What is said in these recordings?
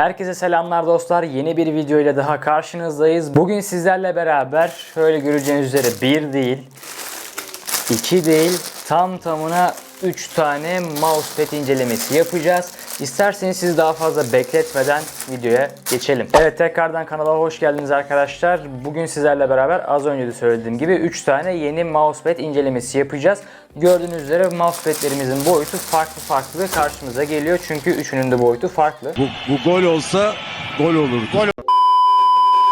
Herkese selamlar dostlar. Yeni bir video ile daha karşınızdayız. Bugün sizlerle beraber şöyle göreceğiniz üzere bir değil, iki değil, tam tamına 3 tane mousepad incelemesi yapacağız. İsterseniz sizi daha fazla bekletmeden videoya geçelim. Evet tekrardan kanala hoş geldiniz arkadaşlar. Bugün sizlerle beraber az önce de söylediğim gibi 3 tane yeni mousepad incelemesi yapacağız. Gördüğünüz üzere mousepadlerimizin boyutu farklı farklı karşımıza geliyor. Çünkü üçünün de boyutu farklı. Bu, bu gol olsa gol olurdu. Gol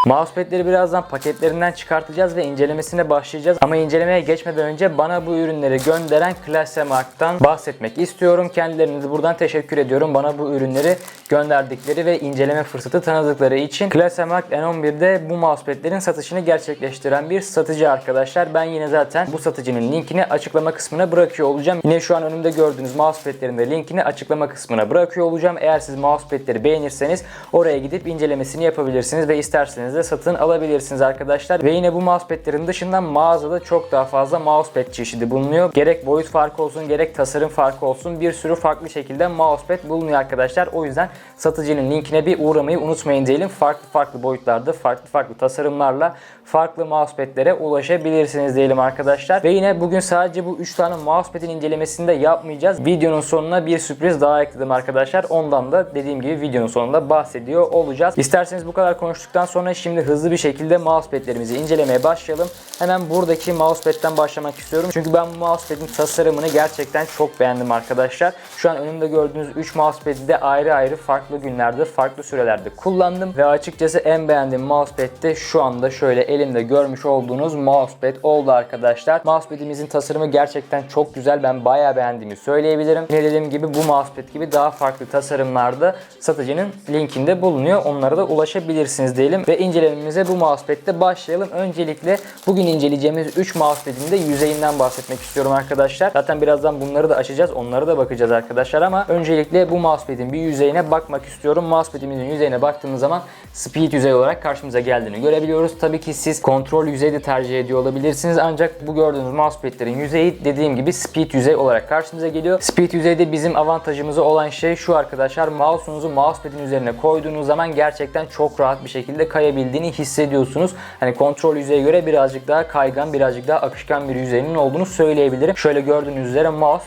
Mousepad'leri birazdan paketlerinden çıkartacağız ve incelemesine başlayacağız. Ama incelemeye geçmeden önce bana bu ürünleri gönderen Klassemark'tan bahsetmek istiyorum. Kendilerine buradan teşekkür ediyorum. Bana bu ürünleri gönderdikleri ve inceleme fırsatı tanıdıkları için. Klassemark N11'de bu mousepad'lerin satışını gerçekleştiren bir satıcı arkadaşlar. Ben yine zaten bu satıcının linkini açıklama kısmına bırakıyor olacağım. Yine şu an önümde gördüğünüz mousepad'lerin de linkini açıklama kısmına bırakıyor olacağım. Eğer siz mousepad'leri beğenirseniz oraya gidip incelemesini yapabilirsiniz ve isterseniz de satın alabilirsiniz arkadaşlar. Ve yine bu mousepad'lerin dışında mağazada çok daha fazla mousepad çeşidi bulunuyor. Gerek boyut farkı olsun gerek tasarım farkı olsun bir sürü farklı şekilde mousepad bulunuyor arkadaşlar. O yüzden satıcının linkine bir uğramayı unutmayın diyelim. Farklı farklı boyutlarda farklı farklı tasarımlarla farklı mousepad'lere ulaşabilirsiniz diyelim arkadaşlar. Ve yine bugün sadece bu 3 tane mousepad'in incelemesini de yapmayacağız. Videonun sonuna bir sürpriz daha ekledim arkadaşlar. Ondan da dediğim gibi videonun sonunda bahsediyor olacağız. İsterseniz bu kadar konuştuktan sonra şimdi hızlı bir şekilde mousepad'lerimizi incelemeye başlayalım. Hemen buradaki mousepad'den başlamak istiyorum. Çünkü ben bu mousepad'in tasarımını gerçekten çok beğendim arkadaşlar. Şu an önümde gördüğünüz 3 mousepad'i de ayrı ayrı farklı günlerde, farklı sürelerde kullandım. Ve açıkçası en beğendiğim mousepad de şu anda şöyle elimde görmüş olduğunuz mousepad oldu arkadaşlar. Mousepad'imizin tasarımı gerçekten çok güzel. Ben bayağı beğendiğimi söyleyebilirim. Yine dediğim gibi bu mousepad gibi daha farklı tasarımlarda satıcının linkinde bulunuyor. Onlara da ulaşabilirsiniz diyelim. Ve incelememize bu mousepad'de başlayalım. Öncelikle bugün inceleyeceğimiz 3 mousepad'in de yüzeyinden bahsetmek istiyorum arkadaşlar. Zaten birazdan bunları da açacağız. Onlara da bakacağız arkadaşlar ama öncelikle bu mousepad'in bir yüzeyine bakmak istiyorum. Mousepad'imizin yüzeyine baktığımız zaman speed yüzey olarak karşımıza geldiğini görebiliyoruz. Tabii ki siz kontrol yüzeyi de tercih ediyor olabilirsiniz. Ancak bu gördüğünüz mousepad'lerin yüzeyi dediğim gibi speed yüzey olarak karşımıza geliyor. Speed yüzeyde bizim avantajımız olan şey şu arkadaşlar. Mouse'unuzu mousepad'in üzerine koyduğunuz zaman gerçekten çok rahat bir şekilde kayabildiğini hissediyorsunuz. Hani kontrol yüzeye göre birazcık daha kaygan, birazcık daha akışkan bir yüzeyinin olduğunu söyleyebilirim. Şöyle gördüğünüz üzere mouse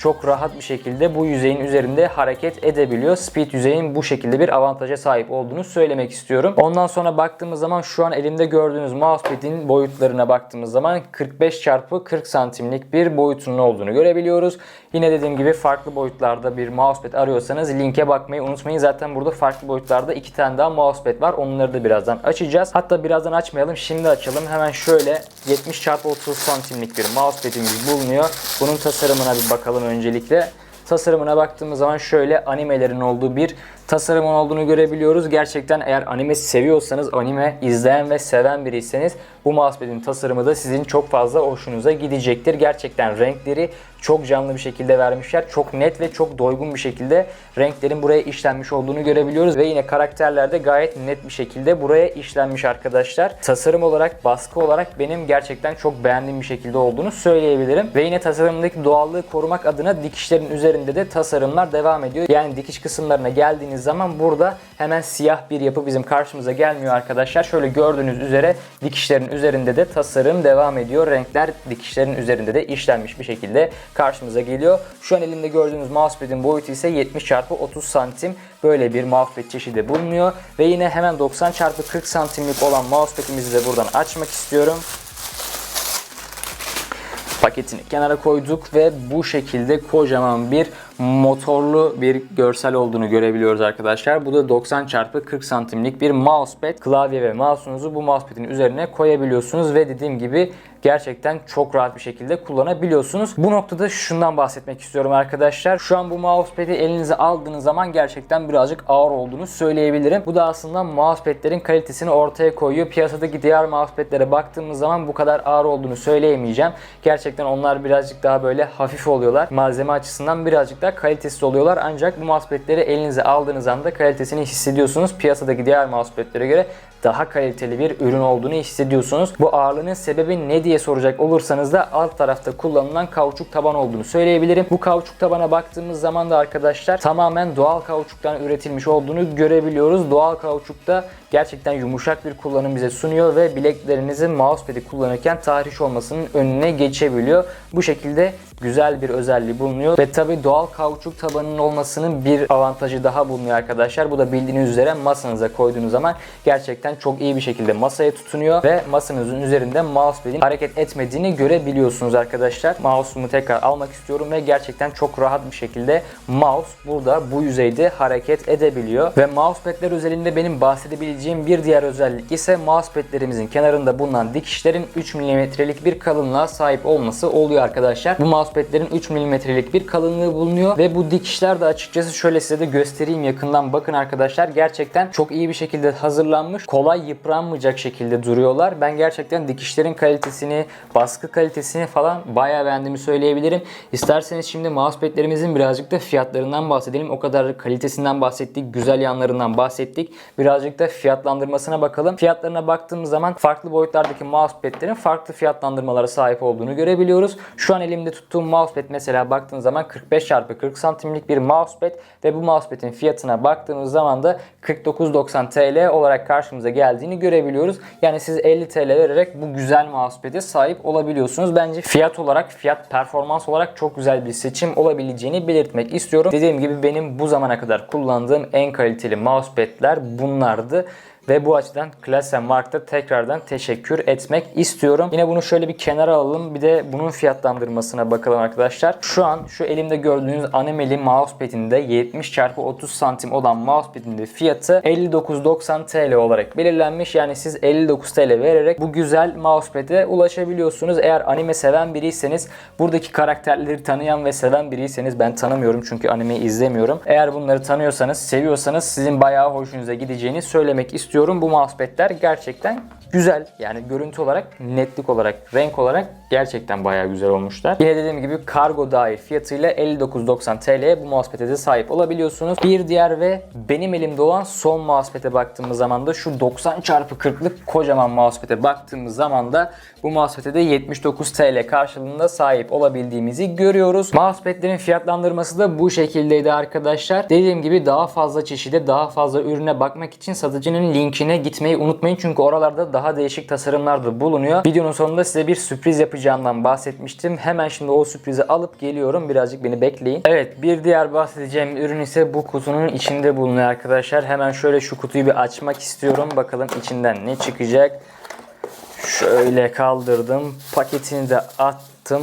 çok rahat bir şekilde bu yüzeyin üzerinde hareket edebiliyor. Speed yüzeyin bu şekilde bir avantaja sahip olduğunu söylemek istiyorum. Ondan sonra baktığımız zaman şu an elimde gördüğünüz mousepad'in boyutlarına baktığımız zaman 45 çarpı 40 santimlik bir boyutunun olduğunu görebiliyoruz. Yine dediğim gibi farklı boyutlarda bir mousepad arıyorsanız linke bakmayı unutmayın. Zaten burada farklı boyutlarda iki tane daha mousepad var. Onları da birazdan açacağız. Hatta birazdan açmayalım. Şimdi açalım. Hemen şöyle 70 çarpı 30 santimlik bir mousepad'imiz bulunuyor. Bunun tasarımına bir bakalım öncelikle. Tasarımına baktığımız zaman şöyle animelerin olduğu bir tasarımın olduğunu görebiliyoruz. Gerçekten eğer anime seviyorsanız, anime izleyen ve seven biriyseniz bu mousepad'in tasarımı da sizin çok fazla hoşunuza gidecektir. Gerçekten renkleri çok canlı bir şekilde vermişler. Çok net ve çok doygun bir şekilde renklerin buraya işlenmiş olduğunu görebiliyoruz. Ve yine karakterler de gayet net bir şekilde buraya işlenmiş arkadaşlar. Tasarım olarak, baskı olarak benim gerçekten çok beğendiğim bir şekilde olduğunu söyleyebilirim. Ve yine tasarımdaki doğallığı korumak adına dikişlerin üzerinde de tasarımlar devam ediyor. Yani dikiş kısımlarına geldiğiniz zaman burada hemen siyah bir yapı bizim karşımıza gelmiyor arkadaşlar. Şöyle gördüğünüz üzere dikişlerin üzerinde de tasarım devam ediyor. Renkler dikişlerin üzerinde de işlenmiş bir şekilde karşımıza geliyor. Şu an elimde gördüğünüz mousepad'in boyutu ise 70 çarpı 30 santim böyle bir mousepad çeşidi bulunuyor. Ve yine hemen 90 çarpı 40 santimlik olan mousepad'imizi de buradan açmak istiyorum paketini kenara koyduk ve bu şekilde kocaman bir motorlu bir görsel olduğunu görebiliyoruz arkadaşlar. Bu da 90 çarpı 40 santimlik bir mousepad. Klavye ve mouse'unuzu bu mousepad'in üzerine koyabiliyorsunuz ve dediğim gibi gerçekten çok rahat bir şekilde kullanabiliyorsunuz. Bu noktada şundan bahsetmek istiyorum arkadaşlar. Şu an bu mousepad'i elinize aldığınız zaman gerçekten birazcık ağır olduğunu söyleyebilirim. Bu da aslında mousepad'lerin kalitesini ortaya koyuyor. Piyasadaki diğer mousepad'lere baktığımız zaman bu kadar ağır olduğunu söyleyemeyeceğim. Gerçekten onlar birazcık daha böyle hafif oluyorlar. Malzeme açısından birazcık daha kalitesiz oluyorlar. Ancak bu mousepad'leri elinize aldığınız anda kalitesini hissediyorsunuz. Piyasadaki diğer mousepad'lere göre daha kaliteli bir ürün olduğunu hissediyorsunuz. Bu ağırlığının sebebi ne diye soracak olursanız da alt tarafta kullanılan kauçuk taban olduğunu söyleyebilirim. Bu kauçuk tabana baktığımız zaman da arkadaşlar tamamen doğal kauçuktan üretilmiş olduğunu görebiliyoruz. Doğal kauçukta gerçekten yumuşak bir kullanım bize sunuyor ve bileklerinizin mousepad'i kullanırken tahriş olmasının önüne geçebiliyor. Bu şekilde güzel bir özelliği bulunuyor ve tabi doğal kauçuk tabanının olmasının bir avantajı daha bulunuyor arkadaşlar. Bu da bildiğiniz üzere masanıza koyduğunuz zaman gerçekten çok iyi bir şekilde masaya tutunuyor ve masanızın üzerinde mousepad'in hareket etmediğini görebiliyorsunuz arkadaşlar. Mouse'umu tekrar almak istiyorum ve gerçekten çok rahat bir şekilde mouse burada bu yüzeyde hareket edebiliyor ve mousepad'ler özelinde benim bahsedebileceğim bir diğer özellik ise mousepad'lerimizin kenarında bulunan dikişlerin 3 mm'lik bir kalınlığa sahip olması oluyor arkadaşlar. Bu mousepad'lerin 3 mm'lik bir kalınlığı bulunuyor ve bu dikişler de açıkçası şöyle size de göstereyim yakından bakın arkadaşlar. Gerçekten çok iyi bir şekilde hazırlanmış. Kolay yıpranmayacak şekilde duruyorlar. Ben gerçekten dikişlerin kalitesini, baskı kalitesini falan bayağı beğendiğimi söyleyebilirim. İsterseniz şimdi mousepad'lerimizin birazcık da fiyatlarından bahsedelim. O kadar kalitesinden bahsettik, güzel yanlarından bahsettik. Birazcık da fiyatlandırmasına bakalım. Fiyatlarına baktığımız zaman farklı boyutlardaki mousepad'lerin farklı fiyatlandırmalara sahip olduğunu görebiliyoruz. Şu an elimde tuttuğum mousepad mesela baktığınız zaman 45x40 santimlik bir mousepad ve bu mousepad'in fiyatına baktığımız zaman da 49.90 TL olarak karşımıza geldiğini görebiliyoruz. Yani siz 50 TL vererek bu güzel mousepad'e sahip olabiliyorsunuz. Bence fiyat olarak, fiyat performans olarak çok güzel bir seçim olabileceğini belirtmek istiyorum. Dediğim gibi benim bu zamana kadar kullandığım en kaliteli mousepad'ler bunlardı. Ve bu açıdan Klassen Mark'ta tekrardan teşekkür etmek istiyorum. Yine bunu şöyle bir kenara alalım. Bir de bunun fiyatlandırmasına bakalım arkadaşlar. Şu an şu elimde gördüğünüz Anemeli mousepad'in de 70 x 30 santim olan mousepad'in fiyatı 59.90 TL olarak belirlenmiş. Yani siz 59 TL vererek bu güzel mousepad'e ulaşabiliyorsunuz. Eğer anime seven biriyseniz, buradaki karakterleri tanıyan ve seven biriyseniz ben tanımıyorum çünkü animeyi izlemiyorum. Eğer bunları tanıyorsanız, seviyorsanız sizin bayağı hoşunuza gideceğini söylemek istiyorum. Bu mousepad'ler gerçekten güzel. Yani görüntü olarak, netlik olarak, renk olarak gerçekten bayağı güzel olmuşlar. Yine dediğim gibi kargo dahil fiyatıyla 59.90 TL'ye bu mousepad'e de sahip olabiliyorsunuz. Bir diğer ve benim elimde olan son mousepad'e baktığımız zaman da şu 90 x 40'lık kocaman mousepad'e baktığımız zaman da bu mousepad'e de 79 TL karşılığında sahip olabildiğimizi görüyoruz. Mousepad'lerin fiyatlandırması da bu şekildeydi arkadaşlar. Dediğim gibi daha fazla çeşide, daha fazla ürüne bakmak için satıcının linkine gitmeyi unutmayın. Çünkü oralarda daha değişik tasarımlar da bulunuyor. Videonun sonunda size bir sürpriz yapacağımdan bahsetmiştim. Hemen şimdi o sürprizi alıp geliyorum. Birazcık beni bekleyin. Evet bir diğer bahsedeceğim ürün ise bu kutunun içinde bulunuyor arkadaşlar. Hemen şöyle şu kutuyu bir açmak istiyorum. Bakalım içinden ne çıkacak. Şöyle kaldırdım. Paketini de attım.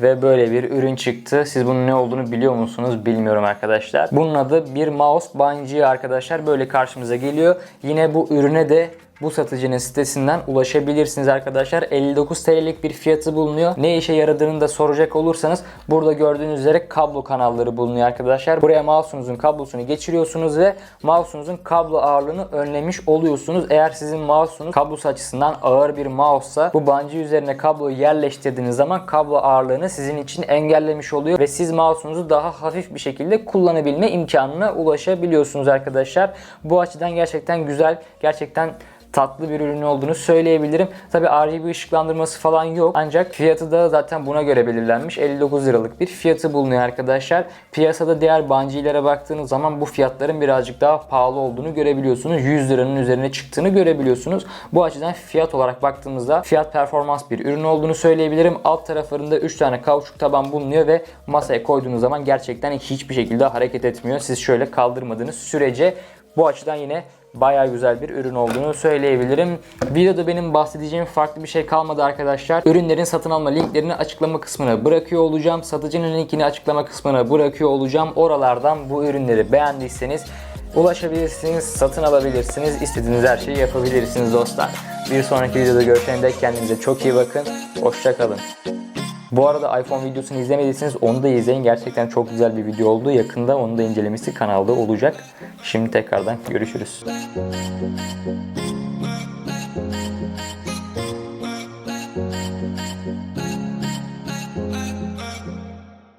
Ve böyle bir ürün çıktı. Siz bunun ne olduğunu biliyor musunuz? Bilmiyorum arkadaşlar. Bunun adı bir mouse bungee arkadaşlar. Böyle karşımıza geliyor. Yine bu ürüne de bu satıcının sitesinden ulaşabilirsiniz arkadaşlar. 59 TL'lik bir fiyatı bulunuyor. Ne işe yaradığını da soracak olursanız burada gördüğünüz üzere kablo kanalları bulunuyor arkadaşlar. Buraya mouse'unuzun kablosunu geçiriyorsunuz ve mouse'unuzun kablo ağırlığını önlemiş oluyorsunuz. Eğer sizin mouse'unuz kablosu açısından ağır bir mouse'sa bu bungee üzerine kabloyu yerleştirdiğiniz zaman kablo ağırlığını sizin için engellemiş oluyor ve siz mouse'unuzu daha hafif bir şekilde kullanabilme imkanına ulaşabiliyorsunuz arkadaşlar. Bu açıdan gerçekten güzel, gerçekten tatlı bir ürün olduğunu söyleyebilirim. Tabi RGB ışıklandırması falan yok. Ancak fiyatı da zaten buna göre belirlenmiş. 59 liralık bir fiyatı bulunuyor arkadaşlar. Piyasada diğer bungie'lere baktığınız zaman bu fiyatların birazcık daha pahalı olduğunu görebiliyorsunuz. 100 liranın üzerine çıktığını görebiliyorsunuz. Bu açıdan fiyat olarak baktığımızda fiyat performans bir ürün olduğunu söyleyebilirim. Alt taraflarında 3 tane kauçuk taban bulunuyor ve masaya koyduğunuz zaman gerçekten hiçbir şekilde hareket etmiyor. Siz şöyle kaldırmadığınız sürece bu açıdan yine Baya güzel bir ürün olduğunu söyleyebilirim. Videoda benim bahsedeceğim farklı bir şey kalmadı arkadaşlar. Ürünlerin satın alma linklerini açıklama kısmına bırakıyor olacağım. Satıcının linkini açıklama kısmına bırakıyor olacağım. Oralardan bu ürünleri beğendiyseniz ulaşabilirsiniz, satın alabilirsiniz. İstediğiniz her şeyi yapabilirsiniz dostlar. Bir sonraki videoda görüşene dek kendinize çok iyi bakın. Hoşçakalın. Bu arada iPhone videosunu izlemediyseniz onu da izleyin. Gerçekten çok güzel bir video oldu. Yakında onu da incelemesi kanalda olacak. Şimdi tekrardan görüşürüz.